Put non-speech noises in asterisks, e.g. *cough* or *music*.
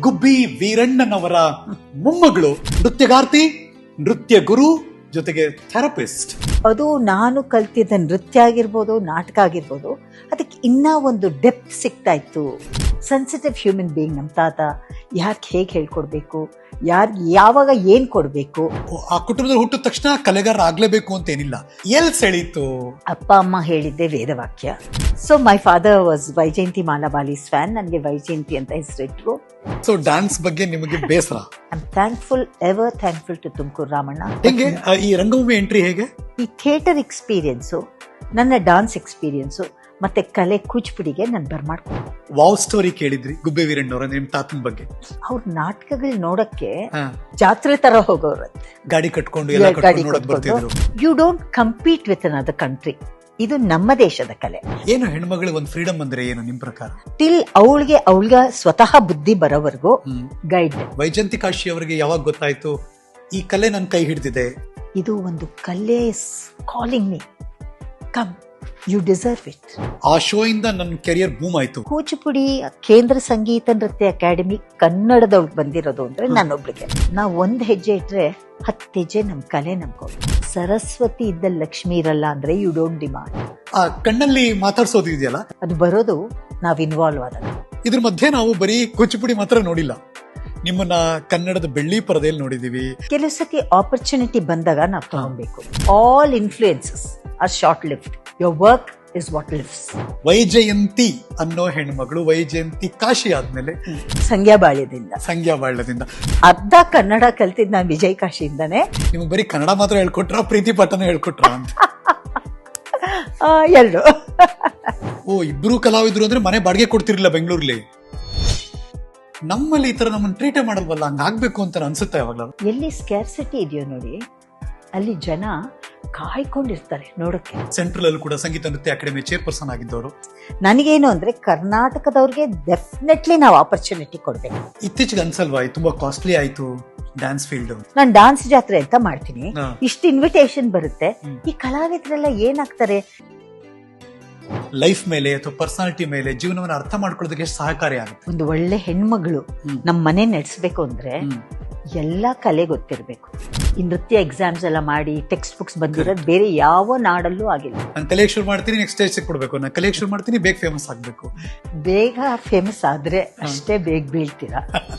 ಗುಬ್ಬಿ ವೀರಣ್ಣನವರ ಮೊಮ್ಮಗಳು. ನೃತ್ಯಗಾರ್ತಿ, ನೃತ್ಯ ಗುರು ಜೊತೆಗೆ ಥೆರಪಿಸ್ಟ್. ಅದು ನಾನು ಕಲ್ತಿದ್ದ ನೃತ್ಯ ಆಗಿರ್ಬೋದು, ನಾಟಕ ಆಗಿರ್ಬೋದು, ಅದಕ್ಕೆ ಇನ್ನೂ ಒಂದು ಡೆಪ್ತ್ ಸಿಗ್ತಾ ಇತ್ತು. ಸೆನ್ಸಿಟಿವ್ ಹ್ಯೂಮನ್ ಬೀಯಿಂಗ್ ನಮ್ಮ ತಾತ ಯಾಕೆ ಹೇಗೆ ಹೇಳ್ಕೊಡ್ಬೇಕು? ಯಾರಿಗೆ ಯಾವಾಗ ಏನು ಕೊಡಬೇಕು? ಆ ಕುಟುಂಬದಲ್ಲಿ ಹುಟ್ಟಿದ ತಕ್ಷಣ ಕಲೆಗಾರ ಆಗ್ಲೇಬೇಕು ಅಂತ ಏನಿಲ್ಲ ಎಲ್ ಸೆಳೀತು? ಅಪ್ಪ ಅಮ್ಮ ಹೇಳಿದ್ದೆ ವೇದವಾಕ್ಯ. So my father was Vyjayanthi ಮಾಲಾಬಾಲಿಸ್ ಫ್ಯಾನ್ ನನಗೆ ವೈಜಯಂತಿ ಅಂತ ಹೆಸರಿಟ್ರು. ಸೊ ಡ್ಯಾನ್ಸ್ ಬಗ್ಗೆ ನಿಮಗೆ ಬೇಸರ? I thankful ever thankful to Tumakuru Ramanna. ಹೆಂಗೆ? ಆ, ಈ ರಂಗಭೂಮಿ ಎಂಟ್ರಿ ಹೇಗೆ? ಈ ಥಿಯೇಟರ್ ಎಕ್ಸ್ಪೀರಿಯನ್ಸು ನನ್ನ ಡಾನ್ಸ್ ಎಕ್ಸ್ಪೀರಿಯನ್ಸು ಮತ್ತೆ ಕಲೆ ಕೂಚಿಪುಡಿಗೆ ನಾನು ಬರ್ಮಾಡ್ಕೊಂಡು ವಾವ್ ಸ್ಟೋರಿ ಕೇಳಿದ್ರಿ ಗುಬ್ಬೆ ವೀರಣ್ಣವರ ನಿಮ್ ತಾತನ ಬಗ್ಗೆ. ಅವ್ರ ನಾಟಕಗಳು ನೋಡಕ್ಕೆ ಜಾತ್ರೆ ತರ ಹೋಗೋರು. ಗಾಡಿ ಕಟ್ಕೊಂಡು ಎಲ್ಲ ಗಾಡಿ ಕಟ್ಕೊಂಡು ನೋಡಕ್ ಬರ್ತಿದ್ರು. You don't compete with another country ಇದು ನಮ್ಮ ದೇಶದ ಕಲೆ. ಏನು ಹೆಣ್ಮಗಳಿಗೆ ಒಂದು ಫ್ರೀಡಮ್ ಅಂದ್ರೆ ಏನು ನಿಮ್ ಪ್ರಕಾರ? ಟಿಲ್ ಅವಳಿಗೆ ಅವಳಿಗ ಸ್ವತಃ ಬುದ್ಧಿ ಬರೋವರೆಗೂ. ಗೈಡ್ ವೈಜಂತಿ ಕಾಶಿ ಅವರಿಗೆ ಯಾವಾಗ ಗೊತ್ತಾಯ್ತು? ಈ ಕಲೆ ನನ್ ಕೈ ಹಿಡಿದಿದೆ. ಇದು ಒಂದು ಕಲೆ calling me come you deserve it ಆ ಶೋ ಇಂದ ನನ್ನ ಕೆರಿಯರ್ ಬೂಮ್ ಆಯ್ತು. ಕೂಚಿಪುಡಿ ಕೇಂದ್ರ ಸಂಗೀತ ನೃತ್ಯ ಅಕಾಡೆಮಿ ಕನ್ನಡದವ್ರು ಬಂದಿರೋದು ಅಂದ್ರೆ ನನ್ನೊಬ್ಳಿಗೆ. ನಾವು ಒಂದ್ ಹೆಜ್ಜೆ ಇಟ್ರೆ ಹತ್ತು ಹೆಜ್ಜೆ ನಮ್ ಕಲೆ ನಂಬ್ಕೊಂಡು ಸರಸ್ವತಿ ಇದ್ದ ಲಕ್ಷ್ಮಿ ಇರಲ್ಲ ಅಂದ್ರೆ ಯು ಡೋಂಟ್ ಡಿಮಾಂಡ್ ಆ ಕಣ್ಣಲ್ಲಿ ಮಾತಾಡ್ಸೋದು ಇದೆಯಲ್ಲ? ಅದು ಬರೋದು ನಾವ್ ಇನ್ವಾಲ್ವ್ ಆದಾಗ ಇದ್ರ ಮಧ್ಯೆ ನಾವು ಬರೀ ಕೂಚಿಪುಡಿ ಮಾತ್ರ ನೋಡಿಲ್ಲ. ನಿಮ್ಮನ್ನ ಕನ್ನಡದ ಬೆಳ್ಳಿ ಪರದೆಯಲ್ಲಿ ನೋಡಿದೀವಿ. ಕೆಲವು ಸತಿ ಆಪರ್ಚುನಿಟಿ ಬಂದಾಗ ನಾವು ತಗೊಬೇಕು. All influences are short lift your work is what lives Vyjayanthi ಅನ್ನೋ ಹೆಣ್ಮಗಳು ವೈಜಯಂತಿ ಕಾಶಿ ಆದ್ಮೇಲೆ ಸಂಖ್ಯಾ ಬಾಳ್ಯದಿಂದ ಸಂಖ್ಯಾ ಬಾಳ್ಯದಿಂದ ಅರ್ಧ ಕನ್ನಡ ಕಲ್ತಿದ್ ನಾನು ವಿಜಯ್ ಕಾಶಿಯಿಂದಾನೆ. ನಿಮ್ಗೆ ಬರೀ ಕನ್ನಡ ಮಾತ್ರ ಹೇಳ್ಕೊಟ್ರ ಪ್ರೀತಿ ಪಾಠನ ಹೇಳ್ಕೊಟ್ರ ಅಂತ? *laughs* ಎರಡು. ಓ ಇಬ್ರು ಕಲಾವಿದ್ರು ಅಂದ್ರೆ ಮನೆ ಬಾಡಿಗೆ ಕೊಡ್ತಿರ್ಲಿಲ್ಲ ಬೆಂಗಳೂರಲ್ಲಿ ನಮ್ಮಲ್ಲಿ ಈ ತರ ನಮ್ಮನ್ನ ಟ್ರೀಟ್ ಮಾಡಲ್ವಲ್ಲ ಹಂಗಾಗ್ಬೇಕು ಅಂತ ಅನ್ಸುತ್ತೆ ಯಾವಾಗ್ಲೂ? ಎಲ್ಲಿ ಸ್ಕ್ಯಾರ್ಸಿಟಿ ಇದೆಯೋ ನೋಡಿ ಅಲ್ಲಿ ಜನ ಕಾಯ್ಕೊಂಡಿರ್ತಾರೆ ನೋಡಕ್ಕೆ ಸೆಂಟ್ರಲ್ ಅಲ್ಲಿ ಕೂಡ ಸಂಗೀತ ನೃತ್ಯ ಅಕಾಡೆಮಿ ಚೇರ್ಪರ್ಸನ್ ಆಗಿದ್ದವರು. ನನಗೇನು ಅಂದ್ರೆ ಕರ್ನಾಟಕದವ್ರಿಗೆ ಡೆಫಿನೆಟ್ಲಿ ನಾವು ಆಪರ್ಚುನಿಟಿ ಕೊಡ್ಬೇಕು. ಇತ್ತೀಚೆಗೆ ಅನ್ಸಲ್ವಾ ಇದು ತುಂಬಾ ಕಾಸ್ಟ್ಲಿ ಆಯ್ತು ಡ್ಯಾನ್ಸ್ ಫೀಲ್ಡ್ ನಾನು ಡಾನ್ಸ್ ಜಾತ್ರೆ ಅಂತ ಮಾಡ್ತೀನಿ. ಹಾ. ಇಷ್ಟು ಇನ್ವಿಟೇಷನ್ ಬರುತ್ತೆ. ಈ ಕಲಾವಿದರೆಲ್ಲ ಏನಾಗ್ತಾರೆ? ಲೈಫ್ ಮೇಲೆ ಅಥವಾ ಪರ್ಸನಾಲಿಟಿ ಮೇಲೆ ಜೀವನವನ್ನು ಅರ್ಥ ಮಾಡ್ಕೊಳ್ಳೋದಕ್ಕೆ ಎಷ್ಟು ಸಹಕಾರಿ ಆಗುತ್ತೆ? ಒಂದು ಒಳ್ಳೆ ಹೆಣ್ಮಗಳು. ನಮ್ಮ ಮನೆ ನಡೆಸಬೇಕು ಅಂದ್ರೆ ಹ್ಮ್. ಎಲ್ಲ ಕಲೆ ಗೊತ್ತಿರಬೇಕು. ಈ ನೃತ್ಯ ಎಕ್ಸಾಮ್ಸ್ ಎಲ್ಲ ಮಾಡಿ ಟೆಕ್ಸ್ಟ್ ಬುಕ್ಸ್ ಬಂದಿರೋದು ಬೇರೆ ಯಾವ ನಾಡಲ್ಲೂ ಆಗಿಲ್ಲ. ನಾನು ಕಲಿಯಕ್ ಶುರು ಮಾಡ್ತೀನಿ ನೆಕ್ಸ್ಟ್ ಸ್ಟೇಜ್ ಕೊಡಬೇಕು. ನಾನು ಕಲಿಯಕ್ ಶುರು ಮಾಡ್ತೀನಿ ಬೇಗ ಫೇಮಸ್ ಆಗಬೇಕು. ಬೇಗ ಫೇಮಸ್ ಆದ್ರೆ ಅಷ್ಟೇ ಬೇಗ ಬೀಳ್ತೀರಾ. *laughs*